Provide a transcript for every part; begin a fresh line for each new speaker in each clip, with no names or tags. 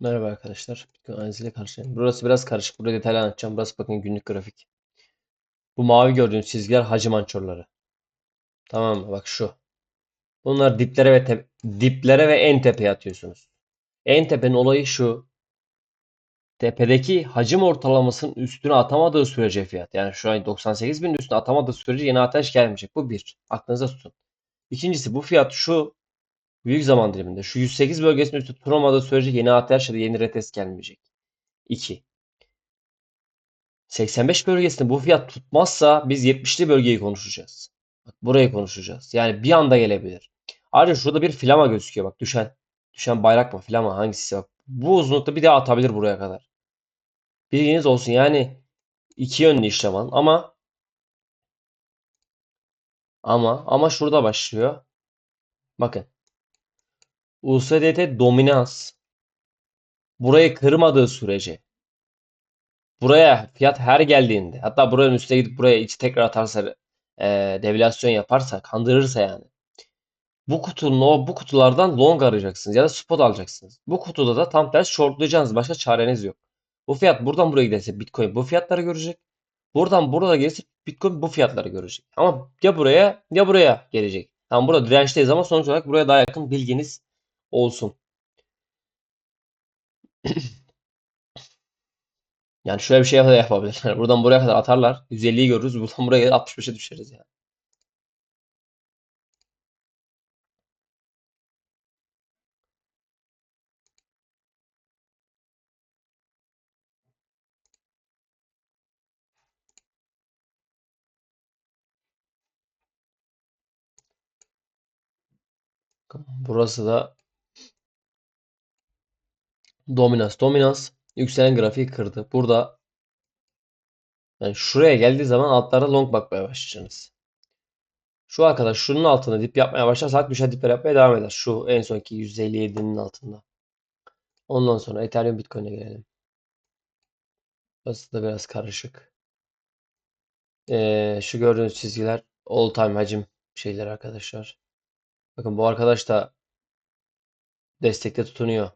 Merhaba arkadaşlar. Bitcoin analiziyle karşıyım. Burası biraz karışık. Burada detaylı anlatacağım. Burası bakın günlük grafik. Bu mavi gördüğünüz çizgiler hacim ançorları. Tamam mı? Bak şu. Bunlar diplere ve te- diplere ve en tepeye atıyorsunuz. En tepenin olayı şu. Tepedeki hacim ortalamasının üstüne atamadığı sürece fiyat. Yani şu an 98 bin üstüne atamadığı sürece yeni ateş gelmeyecek. Bu bir. Aklınıza tutun. İkincisi bu fiyat şu büyük zaman diliminde. Şu 108 bölgesinin üstü tutulmadığı sürece yeni ateş ya da yeni retest gelmeyecek. 2. 85 bölgesinde bu fiyat tutmazsa biz 70'li bölgeyi konuşacağız. Bak burayı konuşacağız. Yani bir anda gelebilir. Ayrıca şurada bir flama gözüküyor bak düşen. Düşen bayrak mı flama hangisi bak. Bu uzunlukta bir daha atabilir buraya kadar. Bilginiz olsun yani iki yönlü işlem alın ama ama ama şurada başlıyor. Bakın. USDT dominans burayı kırmadığı sürece buraya fiyat her geldiğinde hatta buranın üstüne gidip buraya içi tekrar atarsa e, devalüasyon yaparsa kandırırsa yani bu kutunun o bu kutulardan long arayacaksınız ya da spot alacaksınız. Bu kutuda da tam tersi shortlayacaksınız. Başka çareniz yok. Bu fiyat buradan buraya giderse Bitcoin bu fiyatları görecek. Buradan burada gelirse Bitcoin bu fiyatları görecek. Ama ya buraya ya buraya gelecek. Tamam burada dirençteyiz ama sonuç olarak buraya daha yakın bilginiz olsun. Yani şöyle bir şey de yapabilir. Yani buradan buraya kadar atarlar. 150'yi görürüz. Buradan buraya gelir 65'e düşeriz yani. Burası da dominans. Dominans yükselen grafiği kırdı. Burada yani şuraya geldiği zaman altlara long bakmaya başlayacaksınız. Şu arkadaş şunun altında dip yapmaya başlarsak düşer dipler yapmaya devam eder. Şu en sonki 157'nin altında. Ondan sonra Ethereum Bitcoin'e gelelim. Burası da biraz karışık. Ee, şu gördüğünüz çizgiler all time hacim şeyler arkadaşlar. Bakın bu arkadaş da destekte tutunuyor.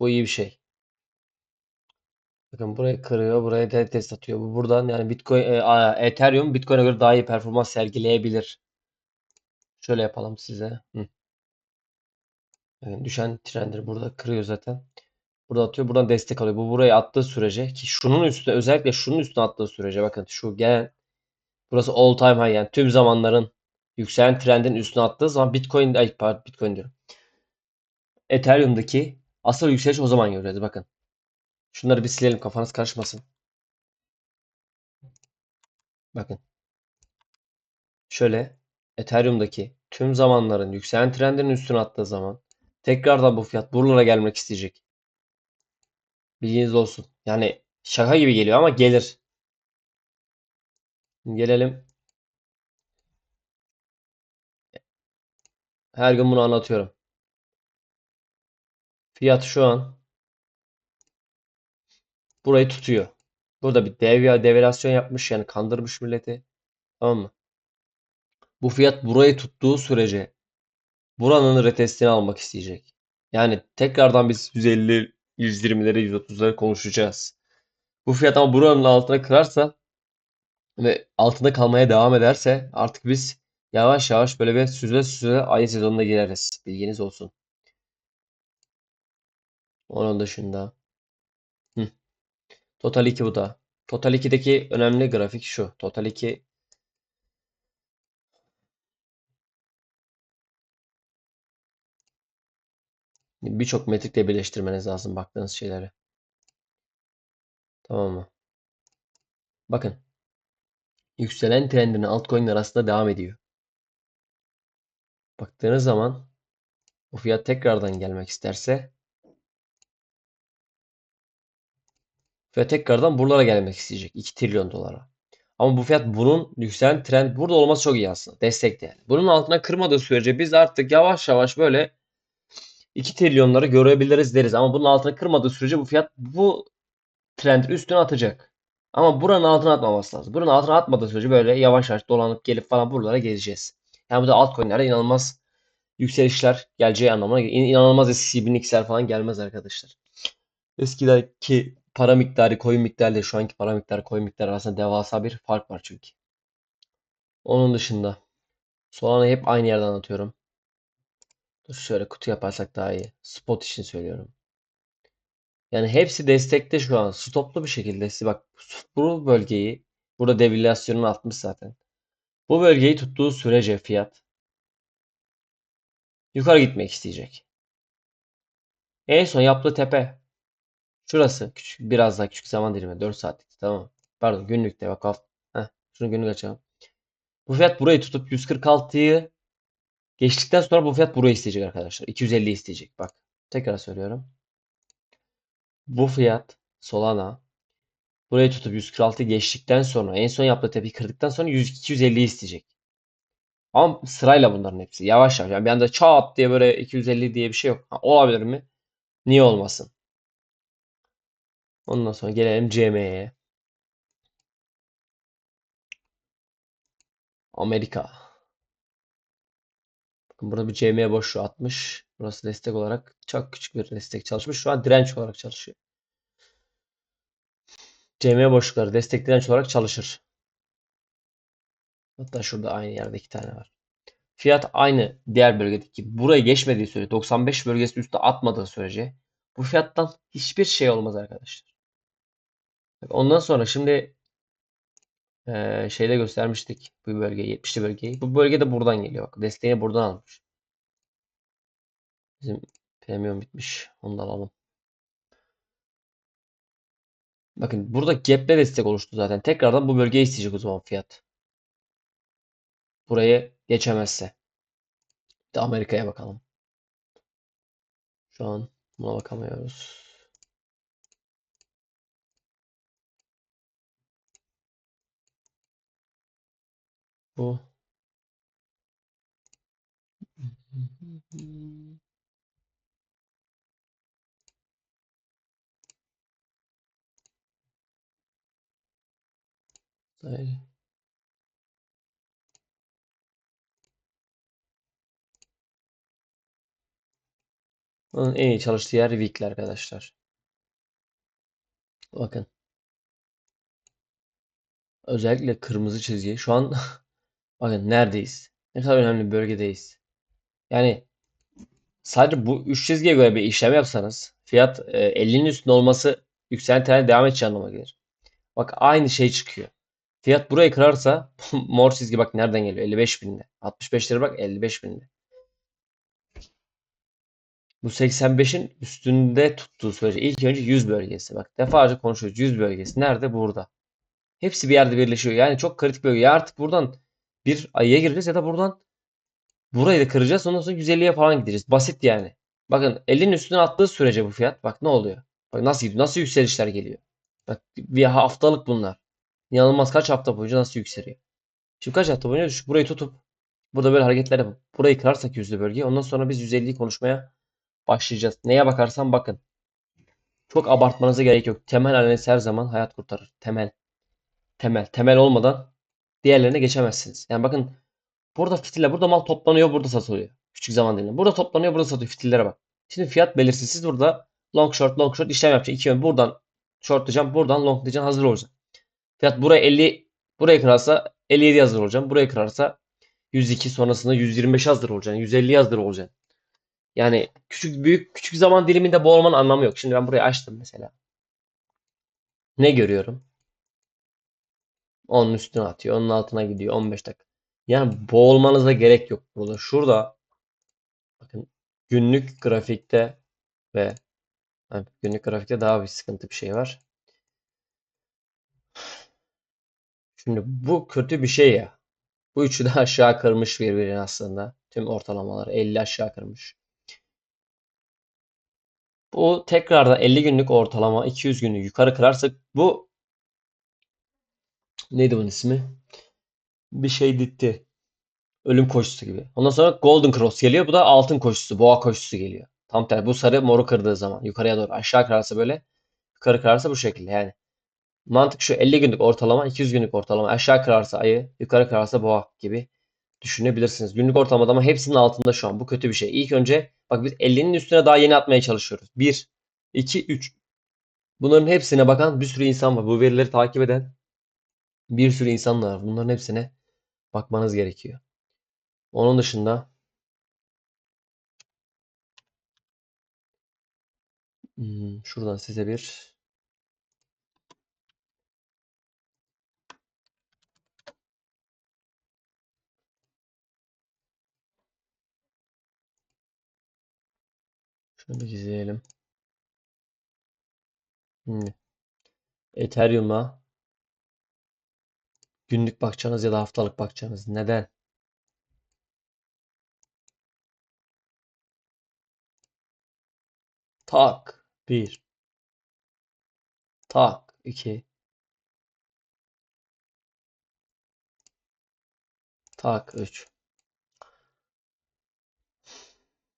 Bu iyi bir şey. Bakın burayı kırıyor, buraya da test atıyor. Bu buradan yani Bitcoin, e, Ethereum Bitcoin'e göre daha iyi performans sergileyebilir. Şöyle yapalım size. Hı. Bakın düşen trendir burada kırıyor zaten. Burada atıyor. Buradan destek alıyor. Bu buraya attığı sürece ki şunun üstüne özellikle şunun üstüne attığı sürece bakın şu gelen burası all time high yani tüm zamanların yükselen trendin üstüne attığı zaman Bitcoin ay pardon Bitcoin diyorum. Ethereum'daki asıl yükseliş o zaman görüyoruz bakın. Şunları bir silelim kafanız karışmasın. Bakın. Şöyle Ethereum'daki tüm zamanların yükselen trendinin üstüne attığı zaman tekrardan bu fiyat buralara gelmek isteyecek. Bilginiz olsun. Yani şaka gibi geliyor ama gelir. Gelelim. Her gün bunu anlatıyorum. Fiyat şu an burayı tutuyor. Burada bir dev devalüasyon yapmış yani kandırmış milleti. Tamam mı? Bu fiyat burayı tuttuğu sürece buranın retestini almak isteyecek. Yani tekrardan biz 150, 120'leri, 130'ları konuşacağız. Bu fiyat ama buranın altına kırarsa ve altında kalmaya devam ederse artık biz yavaş yavaş böyle bir süzüle süzüle ayı sezonuna gireriz. Bilginiz olsun. Onun dışında. Hı. Total 2 bu da. Total 2'deki önemli grafik şu. Total 2 birçok metrikle birleştirmeniz lazım baktığınız şeyleri. Tamam mı? Bakın. Yükselen trendinin altcoin'ler arasında devam ediyor. Baktığınız zaman bu fiyat tekrardan gelmek isterse ve tekrardan buralara gelmek isteyecek 2 trilyon dolara. Ama bu fiyat bunun yükselen trend burada olması çok iyi aslında. Destekte yani. Bunun altına kırmadığı sürece biz artık yavaş yavaş böyle 2 trilyonları görebiliriz deriz. Ama bunun altına kırmadığı sürece bu fiyat bu trend üstüne atacak. Ama buranın altına atmaması lazım. Buranın altına atmadığı sürece böyle yavaş yavaş dolanıp gelip falan buralara gezeceğiz. Yani bu da altcoin'lerde inanılmaz yükselişler geleceği anlamına geliyor. İn- İnanılmaz eskisi 1000x'ler falan gelmez arkadaşlar. Eskideki para miktarı, coin miktarı ile şu anki para miktarı, coin miktarı arasında devasa bir fark var çünkü. Onun dışında Solana'yı hep aynı yerden anlatıyorum. Dur şöyle kutu yaparsak daha iyi. Spot için söylüyorum. Yani hepsi destekte şu an. Stoplu bir şekilde. Siz Bak bu bölgeyi burada devalüasyonunu atmış zaten. Bu bölgeyi tuttuğu sürece fiyat yukarı gitmek isteyecek. En son yaptığı tepe şurası. Küçük, biraz daha küçük zaman dilimi. 4 saatlik. Tamam. Pardon günlükte bak. haft- Heh, şunu günlük açalım. Bu fiyat burayı tutup 146'yı geçtikten sonra bu fiyat burayı isteyecek arkadaşlar. 250 isteyecek. Bak. Tekrar söylüyorum. Bu fiyat Solana burayı tutup 146 geçtikten sonra en son yaptığı tepeyi kırdıktan sonra 100 250 isteyecek. Ama sırayla bunların hepsi. Yavaş yavaş. Yani bir anda çat diye böyle 250 diye bir şey yok. Ha, olabilir mi? Niye olmasın? Ondan sonra gelelim CME'ye. Amerika. Bakın burada bir CME boşluğu atmış. Burası destek olarak çok küçük bir destek çalışmış. Şu an direnç olarak çalışıyor. CME boşlukları destek direnç olarak çalışır. Hatta şurada aynı yerde iki tane var. Fiyat aynı diğer bölgedeki. Burayı geçmediği sürece 95 bölgesi üstü atmadığı sürece bu fiyattan hiçbir şey olmaz arkadaşlar. Ondan sonra şimdi eee, şeyde göstermiştik bu bölgeyi 70'li bölgeyi. Bu bölge de buradan geliyor. Bak desteğini buradan almış. Bizim premium bitmiş. Onu da alalım. Bakın burada gap'le destek oluştu zaten. Tekrardan bu bölgeyi isteyecek o zaman fiyat. Burayı geçemezse. Bir de Amerika'ya bakalım. Şu an buna bakamıyoruz. Bu. Hayır. Bunun en iyi çalıştığı yer Weekly arkadaşlar. Bakın. Özellikle kırmızı çizgi. Şu an bakın neredeyiz? Ne kadar önemli bölgedeyiz. Yani sadece bu üç çizgiye göre bir işlem yapsanız fiyat e, 50'nin üstünde olması yükselen devam edeceği anlamına gelir. Bak aynı şey çıkıyor. Fiyat burayı kırarsa mor çizgi bak nereden geliyor? 55 binde. 65 lira bak 55 binde. Bu 85'in üstünde tuttuğu sürece ilk önce 100 bölgesi. Bak defalarca konuşuyoruz. 100 bölgesi nerede? Burada. Hepsi bir yerde birleşiyor. Yani çok kritik bölge. Ya artık buradan bir ayıya gireceğiz ya da buradan burayı da kıracağız. Ondan sonra 150'ye falan gideceğiz. Basit yani. Bakın 50'nin üstüne attığı sürece bu fiyat. Bak ne oluyor? Bak nasıl gidiyor? Nasıl yükselişler geliyor? Bak bir haftalık bunlar. İnanılmaz kaç hafta boyunca nasıl yükseliyor? Şimdi kaç hafta boyunca düşük. Burayı tutup burada böyle hareketler yapıp burayı kırarsak yüzlü bölgeyi ondan sonra biz 150'yi konuşmaya başlayacağız. Neye bakarsan bakın. Çok abartmanıza gerek yok. Temel analiz her zaman hayat kurtarır. Temel. Temel. Temel olmadan diğerlerine geçemezsiniz. Yani bakın burada fitiller, burada mal toplanıyor, burada satılıyor. Küçük zaman dilimi. Burada toplanıyor, burada satılıyor. Fitillere bak. Şimdi fiyat belirsiz. Siz burada long short, long short işlem yapacaksın. İki yön. Buradan shortlayacağım, buradan longlayacağım. Hazır olacaksın. Fiyat buraya 50, buraya kırarsa 57 hazır olacaksın. Buraya kırarsa 102 sonrasında 125 hazır olacaksın. 150 hazır olacaksın. Yani küçük büyük küçük zaman diliminde boğulmanın anlamı yok. Şimdi ben burayı açtım mesela. Ne görüyorum? Onun üstüne atıyor. Onun altına gidiyor. 15 dakika. Yani boğulmanıza gerek yok burada. Şurada bakın günlük grafikte ve yani günlük grafikte daha bir sıkıntı bir şey var. Şimdi bu kötü bir şey ya. Bu üçü de aşağı kırmış birbirini aslında. Tüm ortalamalar 50 aşağı kırmış. Bu tekrardan 50 günlük ortalama 200 günlük yukarı kırarsak bu neydi bunun ismi? Bir şey ditti. Ölüm koşusu gibi. Ondan sonra Golden Cross geliyor. Bu da altın koşusu, boğa koşusu geliyor. Tam tersi. Bu sarı moru kırdığı zaman yukarıya doğru aşağı kırarsa böyle yukarı kırarsa bu şekilde yani. Mantık şu 50 günlük ortalama, 200 günlük ortalama aşağı kırarsa ayı, yukarı kırarsa boğa gibi düşünebilirsiniz. Günlük ortalamada ama hepsinin altında şu an. Bu kötü bir şey. İlk önce bak biz 50'nin üstüne daha yeni atmaya çalışıyoruz. 1, 2, 3. Bunların hepsine bakan bir sürü insan var. Bu verileri takip eden bir sürü insan var. Bunların hepsine bakmanız gerekiyor. Onun dışında hmm, şuradan size bir şunu bir izleyelim. Şimdi Ethereum'a günlük bakacağınız ya da haftalık bakacağınız. Neden? Tak 1 Tak 2 Tak 3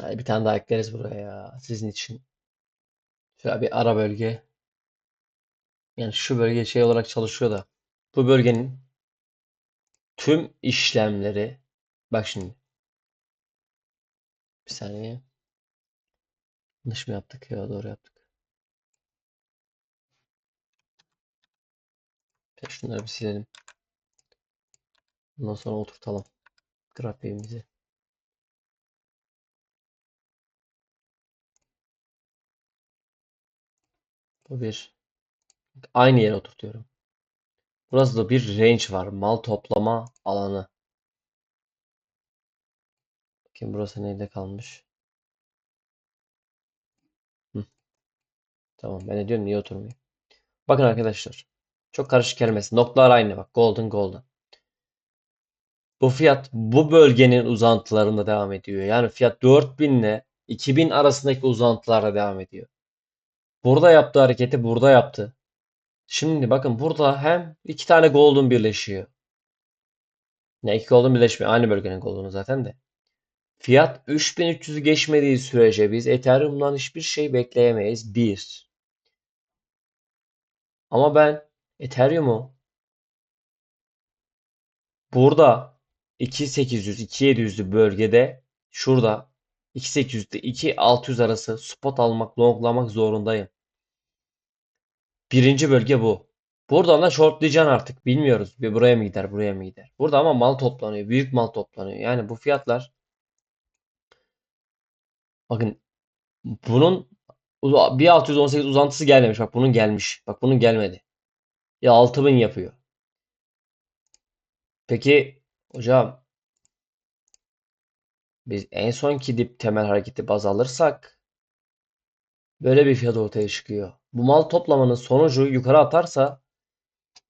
Hadi bir tane daha ekleriz buraya ya. Sizin için. Şöyle bir ara bölge. Yani şu bölge şey olarak çalışıyor da. Bu bölgenin tüm işlemleri bak şimdi. Bir saniye. Yanlış mı yaptık ya? Doğru yaptık. Şunları bir silelim. Ondan sonra oturtalım grafiğimizi. Bu bir. Aynı yere oturtuyorum. Burası da bir range var. Mal toplama alanı. Bakayım burası nerede kalmış? Hı. Tamam ben de diyorum niye oturmuyor. Bakın arkadaşlar. Çok karışık kelimesi. Noktalar aynı bak. Golden golden. Bu fiyat bu bölgenin uzantılarında devam ediyor. Yani fiyat 4000 ile 2000 arasındaki uzantılara devam ediyor. Burada yaptığı hareketi burada yaptı. Şimdi bakın burada hem iki tane golden birleşiyor. Ne iki golden birleşmiyor. Aynı bölgenin golden'ı zaten de. Fiyat 3300'ü geçmediği sürece biz Ethereum'dan hiçbir şey bekleyemeyiz. Bir. Ama ben Ethereum'u burada 2800 2700'lü bölgede şurada 2800 ile 2600 arası spot almak, longlamak zorundayım. Birinci bölge bu. Buradan da shortlayacaksın artık. Bilmiyoruz. Bir buraya mı gider, buraya mı gider. Burada ama mal toplanıyor. Büyük mal toplanıyor. Yani bu fiyatlar bakın bunun 1618 uzantısı gelmemiş. Bak bunun gelmiş. Bak bunun gelmedi. Ya 6000 yapıyor. Peki hocam biz en sonki dip temel hareketi baz alırsak böyle bir fiyat ortaya çıkıyor. Bu mal toplamanın sonucu yukarı atarsa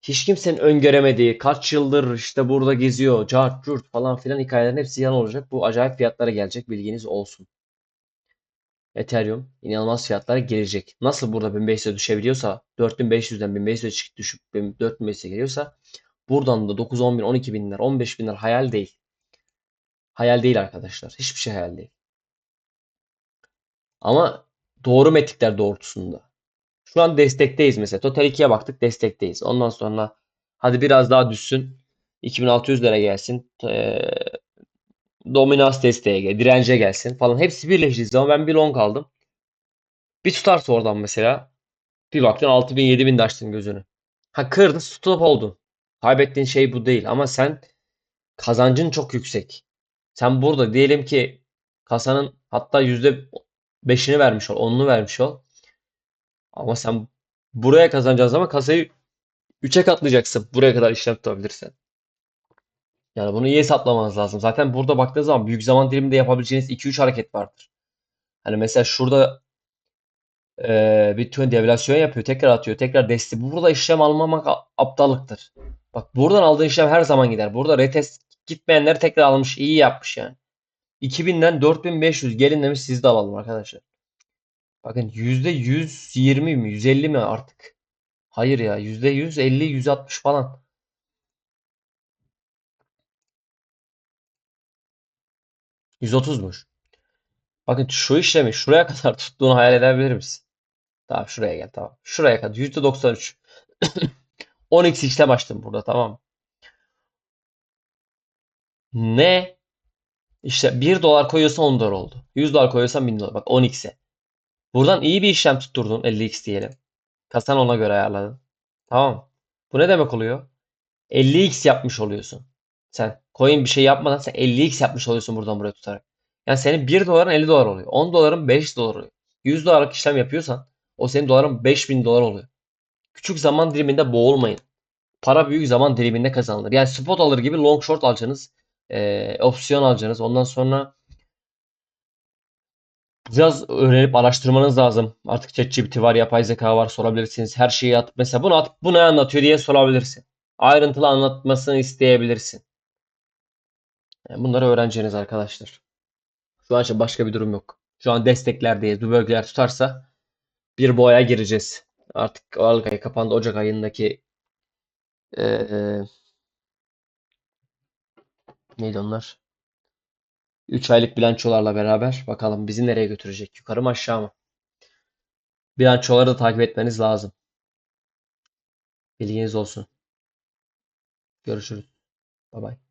hiç kimsenin öngöremediği kaç yıldır işte burada geziyor, cart curt falan filan hikayelerin hepsi yan olacak. Bu acayip fiyatlara gelecek bilginiz olsun. Ethereum inanılmaz fiyatlara gelecek. Nasıl burada 1500'e düşebiliyorsa 4500'den 1500'e çıkıp düşüp 4500'e geliyorsa buradan da 9, 10 bin, 12 binler, 15 binler hayal değil. Hayal değil arkadaşlar. Hiçbir şey hayal değil. Ama doğru metrikler doğrultusunda. Şu an destekteyiz mesela. Total 2'ye baktık destekteyiz. Ondan sonra hadi biraz daha düşsün. 2600'lere gelsin. Ee, dominans desteğe gel, dirence gelsin falan. Hepsi birleştiği zaman ben bir long aldım. Bir tutarsa oradan mesela bir baktın 6000 7000 de açtın gözünü. Ha kırdın stop oldun. Kaybettiğin şey bu değil ama sen kazancın çok yüksek. Sen burada diyelim ki kasanın hatta %5'ini vermiş ol, 10'unu vermiş ol. Ama sen buraya kazanacağın zaman kasayı 3'e katlayacaksın. Buraya kadar işlem tutabilirsen. Yani bunu iyi hesaplamanız lazım. Zaten burada baktığınız zaman büyük zaman diliminde yapabileceğiniz 2-3 hareket vardır. Hani mesela şurada e, Bitcoin devalüasyon yapıyor. Tekrar atıyor. Tekrar desteği. Burada işlem almamak aptallıktır. Bak buradan aldığın işlem her zaman gider. Burada retest gitmeyenler tekrar almış. iyi yapmış yani. 2000'den 4500 gelin demiş siz de alalım arkadaşlar. Bakın %120 mi 150 mi artık? Hayır ya %150 160 falan. %30'muş. Bakın şu işlemi şuraya kadar tuttuğunu hayal edebilir misin? Tamam şuraya gel tamam. Şuraya kadar %93. 10x işlem açtım burada tamam. Ne? İşte 1 dolar koyuyorsan 10 dolar oldu. 100 dolar koyuyorsan 1000 dolar. Bak 10x'e. Buradan iyi bir işlem tutturdun 50x diyelim. Kasan ona göre ayarladın. Tamam. Bu ne demek oluyor? 50x yapmış oluyorsun. Sen coin bir şey yapmadan sen 50x yapmış oluyorsun buradan buraya tutarak. Yani senin 1 doların 50 dolar oluyor. 10 doların 5 dolar oluyor. 100 dolarlık işlem yapıyorsan o senin doların 5000 dolar oluyor. Küçük zaman diliminde boğulmayın. Para büyük zaman diliminde kazanılır. Yani spot alır gibi long short alacaksınız. Ee, opsiyon alacaksınız. Ondan sonra biraz öğrenip araştırmanız lazım. Artık ChatGPT var, yapay zeka var sorabilirsiniz. Her şeyi atıp mesela bunu atıp bu ne anlatıyor diye sorabilirsin. Ayrıntılı anlatmasını isteyebilirsin. Yani bunları öğreneceğiniz arkadaşlar. Şu an başka bir durum yok. Şu an desteklerdeyiz. Bu bölgeler tutarsa bir boğaya gireceğiz. Artık Aralık ayı kapandı. Ocak ayındaki eee neydi onlar? 3 aylık bilançolarla beraber bakalım bizi nereye götürecek? Yukarı mı aşağı mı? Bilançoları da takip etmeniz lazım. Bilginiz olsun. Görüşürüz. Bye bye.